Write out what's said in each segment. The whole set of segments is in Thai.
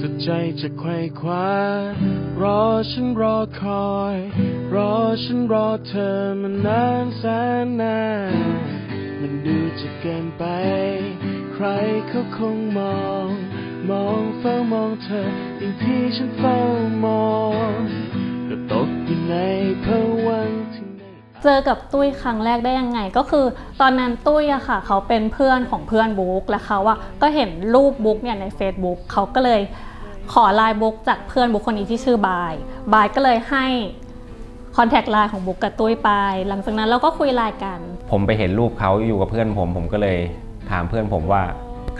สุดใจจะไขว้คว้ารอฉันรอคอย รอฉันรอเธอมานานแสนนานมันดูจะเกินไป ใครเขาคงมอง มองเฝ้ามองเธออย่างที่ฉันเฝ้ามอง เจอกับตุ้ยครั้งแรกได้ยังไง ก็คือ ตอนนั้นตุ้ยอะค่ะ เขาเป็นเพื่อนของเพื่อนบุ๊กและเขาอะก็เห็นรูปบุ๊กเนี่ยใน Facebook เขาก็เลยขอไลน์บุ๊กจากเพื่อนบุ๊กคนนี้ที่ชื่อบาย บายก็เลยให้คอนแทคไลน์ของบุ๊กกับตุ้ยไป หลังจากนั้นเราก็คุยไลน์กัน ผมไปเห็นรูปเขาอยู่กับเพื่อนผม ผมก็เลยถามเพื่อนผมว่า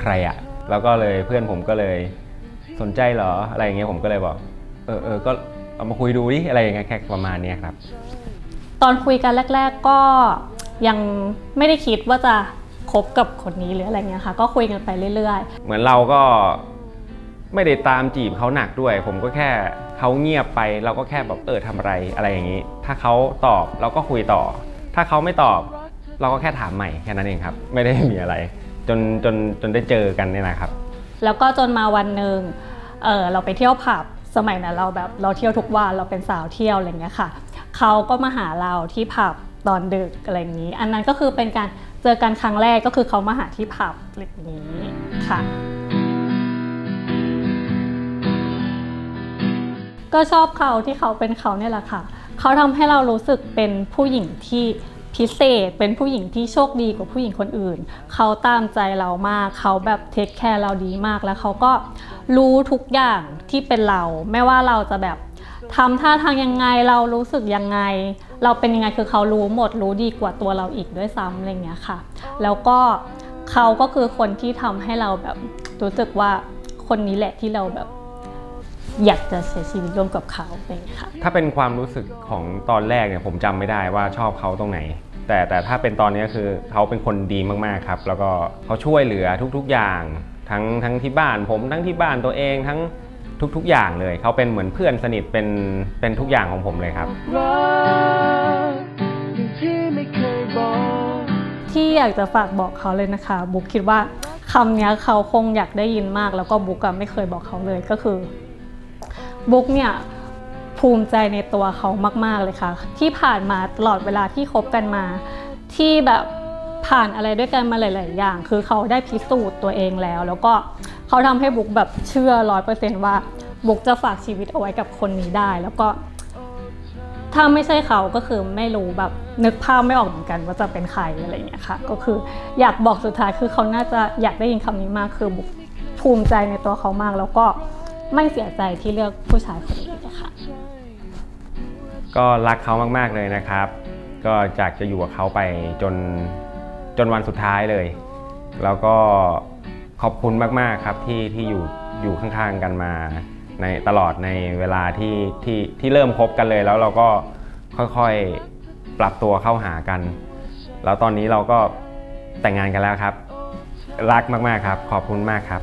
ใครอะแล้วก็เลยเพื่อนผมก็เลยสนใจเหรออะไรอย่างเงี้ยผมก็เลยบอก เออเออก็เอามาคุยดูดิอะไรอย่างเงี้ยแค่ประมาณเนี้ยครับ ตอนคุยกันแรก ๆ ก็ยังไม่ได้คิดว่าจะคบกับคนนี้หรืออะไรเงี้ยค่ะ ก็คุยกันไปเรื่อย เหมือนเราก็ไม่ได้ตามจีบเขาหนักด้วย ผมก็แค่เขาเงียบไป เราก็แค่แบบเออทำอะไรอะไรอย่างนี้ ถ้าเขาตอบเราก็คุยต่อ ถ้าเขาไม่ตอบ เราก็แค่ถามใหม่แค่นั้นเองครับ ไม่ได้มีอะไร จนจนจนได้เจอกันเนี่ยนะครับ ๆ แล้วก็จนมาวันหนึ่งเออเราไปเที่ยวผับสมัยนั้นเราแบบเราเที่ยวทุกวันเราเป็นสาวเที่ยวอะไรเงี้ยค่ะ เขาก็มาหาเราที่ผับตอนดึกอะไรอย่างนี้ อันนั้นก็คือเป็นการเจอกันครั้งแรกก็คือเขามาหาที่ผับอะไรอย่างนี้ค่ะ ก็ชอบเขาที่เขาเป็นเขาเนี่ยแหละค่ะ เขาทำให้เรารู้สึกเป็นผู้หญิงที่พิเศษเป็นผู้หญิงที่โชคดีกว่าผู้หญิงคนอื่น เขาตามใจเรามาก เขาแบบเทคแคร์เราดีมากแล้วเขาก็รู้ทุกอย่างที่เป็นเรา ไม่ว่าเราจะแบบ ทำท่าทางยังไงเรารู้สึกยังไง เราเป็นยังไงคือเขารู้หมดรู้ดีกว่าตัวเราอีกด้วยซ้ำอะไรอย่างเงี้ยค่ะ แล้วก็เขาก็คือคนที่ทำให้เราแบบรู้สึกว่าคนนี้แหละที่เราแบบอยากจะใช้ชีวิตร่วมกับเขาอะไรอย่างเงี้ยค่ะ ถ้าเป็นความรู้สึกของตอนแรกเนี่ยผมจำไม่ได้ว่าชอบเขาตรงไหน แต่แต่ถ้าเป็นตอนนี้คือเขาเป็นคนดีมากๆครับ แล้วก็เขาช่วยเหลือทุกๆอย่าง ทั้งทั้งที่บ้านผมทั้งที่บ้านตัวเองทั้ง ทุกๆ อย่างเลย เขาเป็นเหมือนเพื่อนสนิทเป็นเป็นทุกอย่างของผมเลยครับรักอย่างที่ไม่เคยบอกที่อยากจะฝากบอกเขาเลยนะคะ บุ๊กคิดว่าคำเนี้ยเขาคงอยากได้ยินมาก แล้วก็บุ๊กอะไม่เคยบอกเขาเลยก็คือ บุ๊กเนี่ยภูมิใจในตัวเขามากๆเลยค่ะ ที่ผ่านมาตลอดเวลาที่คบกันมา ที่แบบผ่านอะไรด้วยกันมาหลาย ๆ อย่าง คือเขาได้พิสูจน์ตัวเองแล้ว แล้วก็ เขาทำให้บุ๊กแบบเชื่อร้อยเปอร์เซนต์ว่าบุ๊กจะฝากชีวิตเอาไว้กับคนนี้ได้ แล้วก็ ถ้าไม่ใช่เขาก็คือไม่รู้แบบนึกภาพไม่ออกเหมือนกันว่าจะเป็นใครอะไรอย่างเงี้ยค่ะ ก็คืออยากบอกสุดท้ายคือเขาน่าจะอยากได้ยินคำนี้มากคือบุ๊กภูมิใจในตัวเขามาก แล้วก็ไม่เสียใจที่เลือกผู้ชายคนนี้นะคะก็รักเขามากๆเลยนะครับ ก็อยากจะอยู่กับเขาไปจนจนวันสุดท้ายเลย แล้วก็ ขอบคุณมาก ๆ ครับที่ที่อยู่อยู่ข้างๆกันมา ในตลอดในเวลาที่ที่ที่เริ่มคบกันเลย แล้วเราก็ค่อยๆปรับตัวเข้าหากัน แล้วตอนนี้เราก็แต่งงานกันแล้วครับ รักมากๆครับ ขอบคุณมากครับ